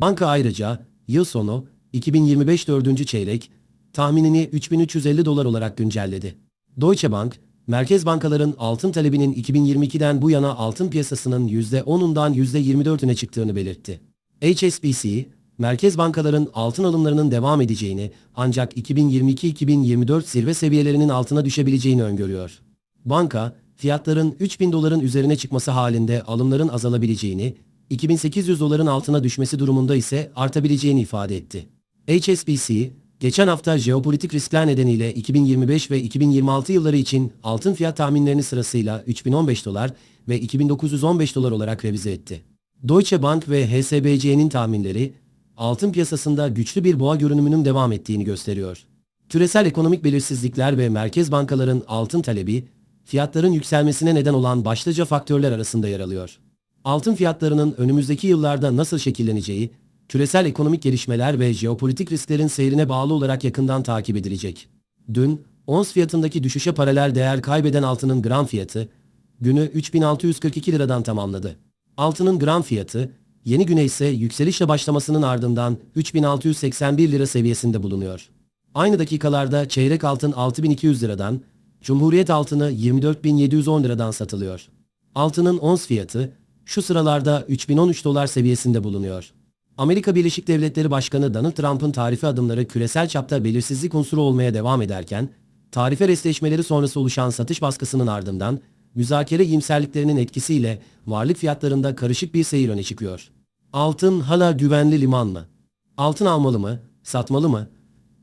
Banka ayrıca yıl sonu 2025 dördüncü çeyrek tahminini 3350 dolar olarak güncelledi. Deutsche Bank, merkez bankaların altın talebinin 2022'den bu yana altın piyasasının %10'undan %24'üne çıktığını belirtti. HSBC, merkez bankaların altın alımlarının devam edeceğini ancak 2022-2024 zirve seviyelerinin altına düşebileceğini öngörüyor. Banka, fiyatların 3000 doların üzerine çıkması halinde alımların azalabileceğini, 2800 doların altına düşmesi durumunda ise artabileceğini ifade etti. HSBC, geçen hafta jeopolitik riskler nedeniyle 2025 ve 2026 yılları için altın fiyat tahminlerini sırasıyla 3015 dolar ve 2915 dolar olarak revize etti. Deutsche Bank ve HSBC'nin tahminleri, altın piyasasında güçlü bir boğa görünümünün devam ettiğini gösteriyor. Küresel ekonomik belirsizlikler ve merkez bankaların altın talebi, fiyatların yükselmesine neden olan başlıca faktörler arasında yer alıyor. Altın fiyatlarının önümüzdeki yıllarda nasıl şekilleneceği, küresel ekonomik gelişmeler ve jeopolitik risklerin seyrine bağlı olarak yakından takip edilecek. Dün, ons fiyatındaki düşüşe paralel değer kaybeden altının gram fiyatı, günü 3642 liradan tamamladı. Altının gram fiyatı, yeni güne ise yükselişle başlamasının ardından 3681 lira seviyesinde bulunuyor. Aynı dakikalarda çeyrek altın 6200 liradan, Cumhuriyet altını 24710 liradan satılıyor. Altının ons fiyatı şu sıralarda 3013 dolar seviyesinde bulunuyor. Amerika Birleşik Devletleri Başkanı Donald Trump'ın tarife adımları küresel çapta belirsizlik unsuru olmaya devam ederken, tarife restleşmeleri sonrası oluşan satış baskısının ardından müzakere iyimserliklerinin etkisiyle varlık fiyatlarında karışık bir seyir öne çıkıyor. Altın hala güvenli liman mı? Altın almalı mı? Satmalı mı?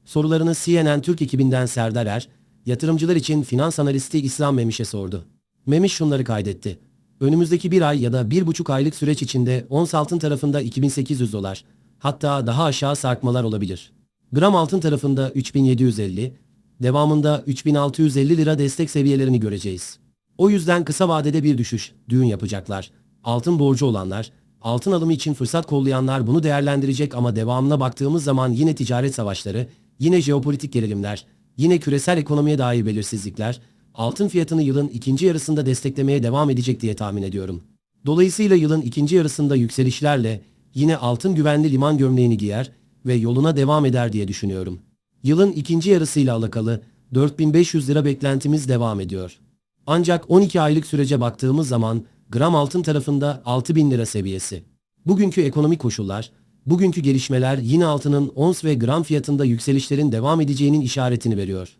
Sorularını CNN Türk ekibinden Serdar Er, yatırımcılar için finans analisti İslam Memiş'e sordu. Memiş şunları kaydetti. Önümüzdeki bir ay ya da bir buçuk aylık süreç içinde ons altın tarafında 2800 dolar, hatta daha aşağı sarkmalar olabilir. Gram altın tarafında 3750, devamında 3650 lira destek seviyelerini göreceğiz. O yüzden kısa vadede bir düşüş, düğün yapacaklar. Altın borcu olanlar, altın alımı için fırsat kollayanlar bunu değerlendirecek ama devamına baktığımız zaman yine ticaret savaşları, yine jeopolitik gerilimler, yine küresel ekonomiye dair belirsizlikler, altın fiyatını yılın ikinci yarısında desteklemeye devam edecek diye tahmin ediyorum. Dolayısıyla yılın ikinci yarısında yükselişlerle yine altın güvenli liman gömleğini giyer ve yoluna devam eder diye düşünüyorum. Yılın ikinci yarısıyla alakalı 4500 lira beklentimiz devam ediyor. Ancak 12 aylık sürece baktığımız zaman gram altın tarafında 6000 lira seviyesi. Bugünkü ekonomik koşullar, bugünkü gelişmeler yine altının ons ve gram fiyatında yükselişlerin devam edeceğinin işaretini veriyor.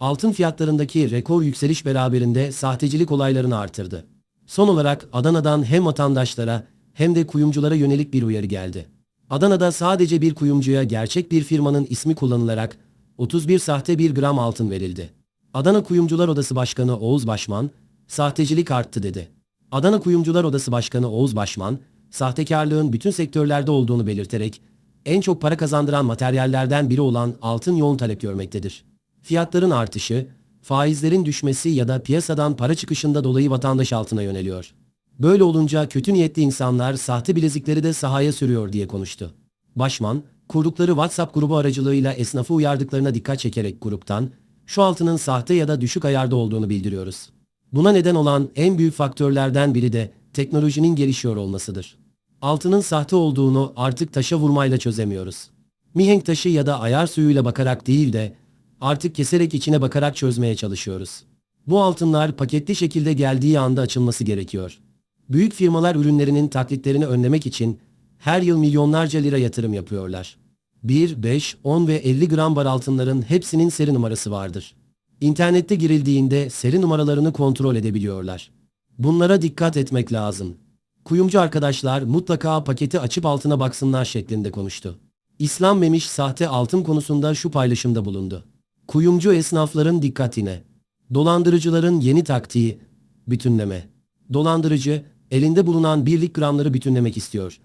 Altın fiyatlarındaki rekor yükseliş beraberinde sahtecilik olaylarını artırdı. Son olarak Adana'dan hem vatandaşlara hem de kuyumculara yönelik bir uyarı geldi. Adana'da sadece bir kuyumcuya gerçek bir firmanın ismi kullanılarak 31 sahte 1 gram altın verildi. Adana Kuyumcular Odası Başkanı Oğuz Başman, sahtecilik arttı dedi. Adana Kuyumcular Odası Başkanı Oğuz Başman, sahtekarlığın bütün sektörlerde olduğunu belirterek, en çok para kazandıran materyallerden biri olan altın yoğun talep görmektedir. Fiyatların artışı, faizlerin düşmesi ya da piyasadan para çıkışında dolayı vatandaş altına yöneliyor. Böyle olunca kötü niyetli insanlar sahte bilezikleri de sahaya sürüyor diye konuştu. Başman, kurdukları WhatsApp grubu aracılığıyla esnafı uyardıklarına dikkat çekerek gruptan, şu altının sahte ya da düşük ayarda olduğunu bildiriyoruz. Buna neden olan en büyük faktörlerden biri de teknolojinin gelişiyor olmasıdır. Altının sahte olduğunu artık taşa vurmayla çözemiyoruz. Mihenk taşı ya da ayar suyuyla bakarak değil de artık keserek içine bakarak çözmeye çalışıyoruz. Bu altınlar paketli şekilde geldiği anda açılması gerekiyor. Büyük firmalar ürünlerinin taklitlerini önlemek için her yıl milyonlarca lira yatırım yapıyorlar. 1, 5, 10 ve 50 gram bar altınların hepsinin seri numarası vardır. İnternette girildiğinde seri numaralarını kontrol edebiliyorlar. Bunlara dikkat etmek lazım. Kuyumcu arkadaşlar mutlaka paketi açıp altına baksınlar şeklinde konuştu. İslam Memiş sahte altın konusunda şu paylaşımda bulundu. Kuyumcu esnafların dikkatine. Dolandırıcıların yeni taktiği bütünleme. Dolandırıcı elinde bulunan birlik gramları bütünlemek istiyor.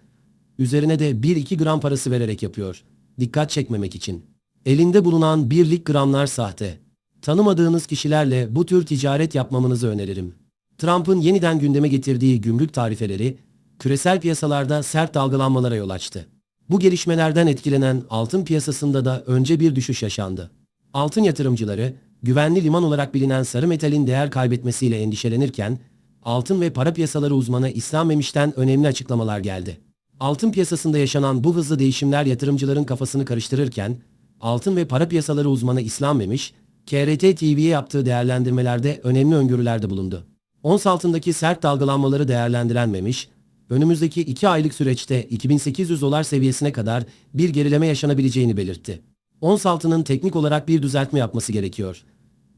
Üzerine de 1-2 gram parası vererek yapıyor. Dikkat çekmemek için. Elinde bulunan birlik gramlar sahte. Tanımadığınız kişilerle bu tür ticaret yapmamanızı öneririm. Trump'ın yeniden gündeme getirdiği gümrük tarifeleri küresel piyasalarda sert dalgalanmalara yol açtı. Bu gelişmelerden etkilenen altın piyasasında da önce bir düşüş yaşandı. Altın yatırımcıları güvenli liman olarak bilinen sarı metalin değer kaybetmesiyle endişelenirken altın ve para piyasaları uzmanı İslam Memiş'ten önemli açıklamalar geldi. Altın piyasasında yaşanan bu hızlı değişimler yatırımcıların kafasını karıştırırken, altın ve para piyasaları uzmanı İslam Memiş, KRT TV'ye yaptığı değerlendirmelerde önemli öngörülerde bulundu. Ons altındaki sert dalgalanmaları değerlendiren Memiş, önümüzdeki 2 aylık süreçte 2800 dolar seviyesine kadar bir gerileme yaşanabileceğini belirtti. Ons altının teknik olarak bir düzeltme yapması gerekiyor.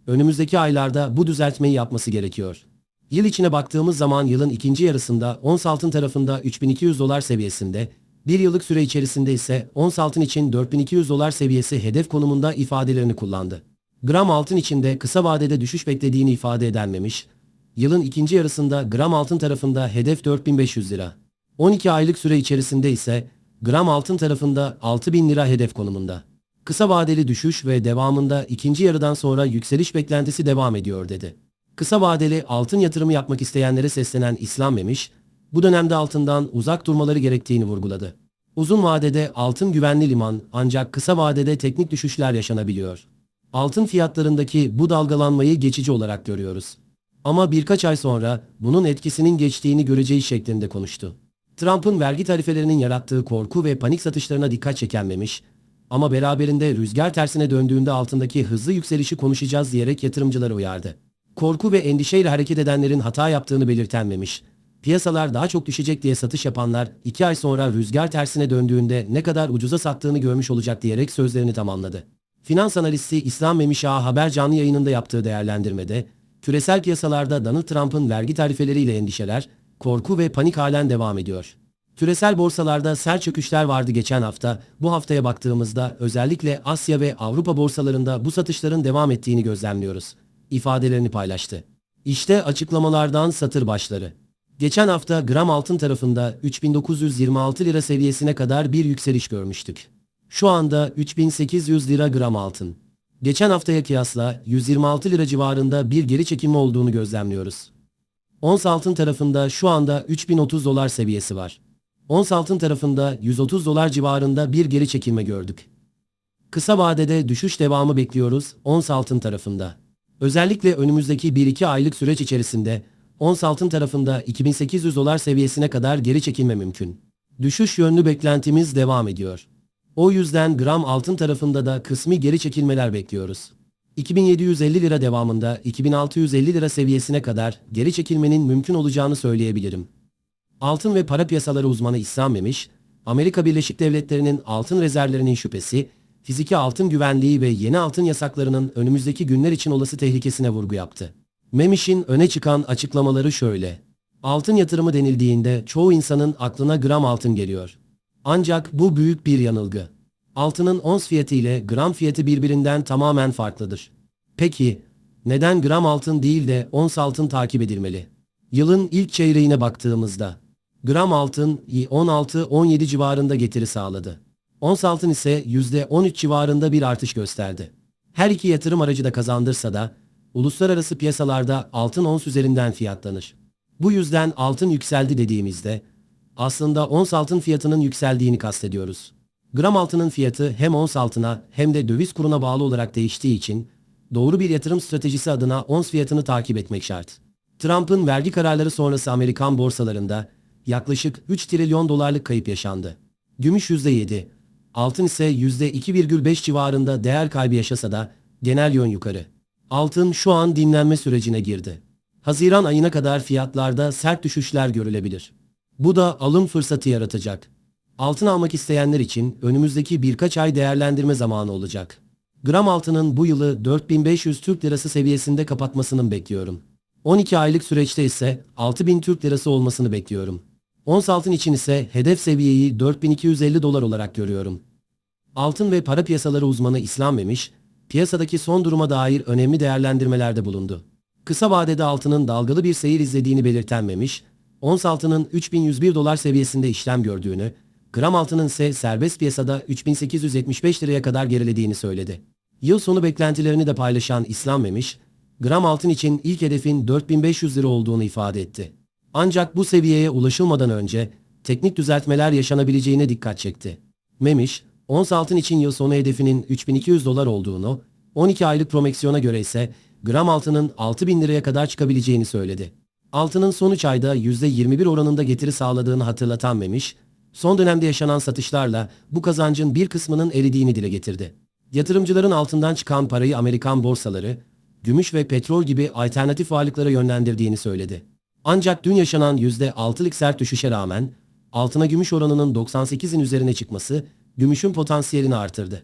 Önümüzdeki aylarda bu düzeltmeyi yapması gerekiyor. Yıl içine baktığımız zaman yılın ikinci yarısında ons altın tarafında 3200 dolar seviyesinde, bir yıllık süre içerisinde ise ons altın için 4200 dolar seviyesi hedef konumunda ifadelerini kullandı. Gram altın içinde kısa vadede düşüş beklediğini ifade edenmemiş, yılın ikinci yarısında gram altın tarafında hedef 4500 lira. 12 aylık süre içerisinde ise gram altın tarafında 6000 lira hedef konumunda. Kısa vadeli düşüş ve devamında ikinci yarıdan sonra yükseliş beklentisi devam ediyor dedi. Kısa vadeli altın yatırımı yapmak isteyenlere seslenen İslam Memiş, bu dönemde altından uzak durmaları gerektiğini vurguladı. Uzun vadede altın güvenli liman ancak kısa vadede teknik düşüşler yaşanabiliyor. Altın fiyatlarındaki bu dalgalanmayı geçici olarak görüyoruz. Ama birkaç ay sonra bunun etkisinin geçtiğini göreceği şeklinde konuştu. Trump'ın vergi tarifelerinin yarattığı korku ve panik satışlarına dikkat çekenmemiş ama beraberinde rüzgar tersine döndüğünde altındaki hızlı yükselişi konuşacağız diyerek yatırımcıları uyardı. Korku ve endişeyle hareket edenlerin hata yaptığını belirtenmemiş. Piyasalar daha çok düşecek diye satış yapanlar 2 ay sonra rüzgar tersine döndüğünde ne kadar ucuza sattığını görmüş olacak diyerek sözlerini tamamladı. Finans analisti İslam Memişah haber canlı yayınında yaptığı değerlendirmede, küresel piyasalarda Donald Trump'ın vergi tarifeleriyle endişeler, korku ve panik halen devam ediyor. Küresel borsalarda sert çöküşler vardı geçen hafta. Bu haftaya baktığımızda özellikle Asya ve Avrupa borsalarında bu satışların devam ettiğini gözlemliyoruz. ifadelerini paylaştı. İşte açıklamalardan satır başları. Geçen hafta gram altın tarafında 3926 lira seviyesine kadar bir yükseliş görmüştük. Şu anda 3800 lira gram altın. Geçen haftaya kıyasla 126 lira civarında bir geri çekilme olduğunu gözlemliyoruz. Ons altın tarafında şu anda 3030 dolar seviyesi var. Ons altın tarafında 130 dolar civarında bir geri çekilme gördük. Kısa vadede düşüş devamı bekliyoruz ons altın tarafında. Özellikle önümüzdeki 1-2 aylık süreç içerisinde ons altın tarafında 2800 dolar seviyesine kadar geri çekilme mümkün. Düşüş yönlü beklentimiz devam ediyor. O yüzden gram altın tarafında da kısmi geri çekilmeler bekliyoruz. 2750 lira devamında 2650 lira seviyesine kadar geri çekilmenin mümkün olacağını söyleyebilirim. Altın ve para piyasaları uzmanı İslam Memiş, Amerika Birleşik Devletleri'nin altın rezervlerinin şüphesi, fiziki altın güvenliği ve yeni altın yasaklarının önümüzdeki günler için olası tehlikesine vurgu yaptı. Memiş'in öne çıkan açıklamaları şöyle. Altın yatırımı denildiğinde çoğu insanın aklına gram altın geliyor. Ancak bu büyük bir yanılgı. Altının ons fiyatı ile gram fiyatı birbirinden tamamen farklıdır. Peki, neden gram altın değil de ons altın takip edilmeli? Yılın ilk çeyreğine baktığımızda, gram altın 16-17 civarında getiri sağladı. Ons altın ise %13 civarında bir artış gösterdi. Her iki yatırım aracı da kazandırsa da, uluslararası piyasalarda altın ons üzerinden fiyatlanır. Bu yüzden altın yükseldi dediğimizde, aslında ons altın fiyatının yükseldiğini kastediyoruz. Gram altının fiyatı hem ons altına hem de döviz kuruna bağlı olarak değiştiği için doğru bir yatırım stratejisi adına ons fiyatını takip etmek şart. Trump'ın vergi kararları sonrası Amerikan borsalarında yaklaşık 3 trilyon dolarlık kayıp yaşandı. Gümüş %7, altın ise %2,5 civarında değer kaybı yaşasa da genel yön yukarı. Altın şu an dinlenme sürecine girdi. Haziran ayına kadar fiyatlarda sert düşüşler görülebilir. Bu da alım fırsatı yaratacak. Altın almak isteyenler için önümüzdeki birkaç ay değerlendirme zamanı olacak. Gram altının bu yılı 4500 Türk Lirası seviyesinde kapatmasını bekliyorum. 12 aylık süreçte ise 6000 Türk Lirası olmasını bekliyorum. Ons altın için ise hedef seviyeyi 4250 dolar olarak görüyorum. Altın ve para piyasaları uzmanı İslam Memiş, piyasadaki son duruma dair önemli değerlendirmelerde bulundu. Kısa vadede altının dalgalı bir seyir izlediğini belirten Memiş, ons altının 3101 dolar seviyesinde işlem gördüğünü, gram altının ise serbest piyasada 3875 liraya kadar gerilediğini söyledi. Yıl sonu beklentilerini de paylaşan İslam Memiş, gram altın için ilk hedefin 4500 lira olduğunu ifade etti. Ancak bu seviyeye ulaşılmadan önce teknik düzeltmeler yaşanabileceğine dikkat çekti. Memiş, ons altın için yıl sonu hedefinin 3200 dolar olduğunu, 12 aylık promeksiyona göre ise gram altının 6000 liraya kadar çıkabileceğini söyledi. Altının son 3 ayda %21 oranında getiri sağladığını hatırlatan Memiş, son dönemde yaşanan satışlarla bu kazancın bir kısmının eridiğini dile getirdi. Yatırımcıların altından çıkan parayı Amerikan borsaları, gümüş ve petrol gibi alternatif varlıklara yönlendirdiğini söyledi. Ancak dün yaşanan %6'lık sert düşüşe rağmen altına gümüş oranının 98'in üzerine çıkması gümüşün potansiyelini artırdı.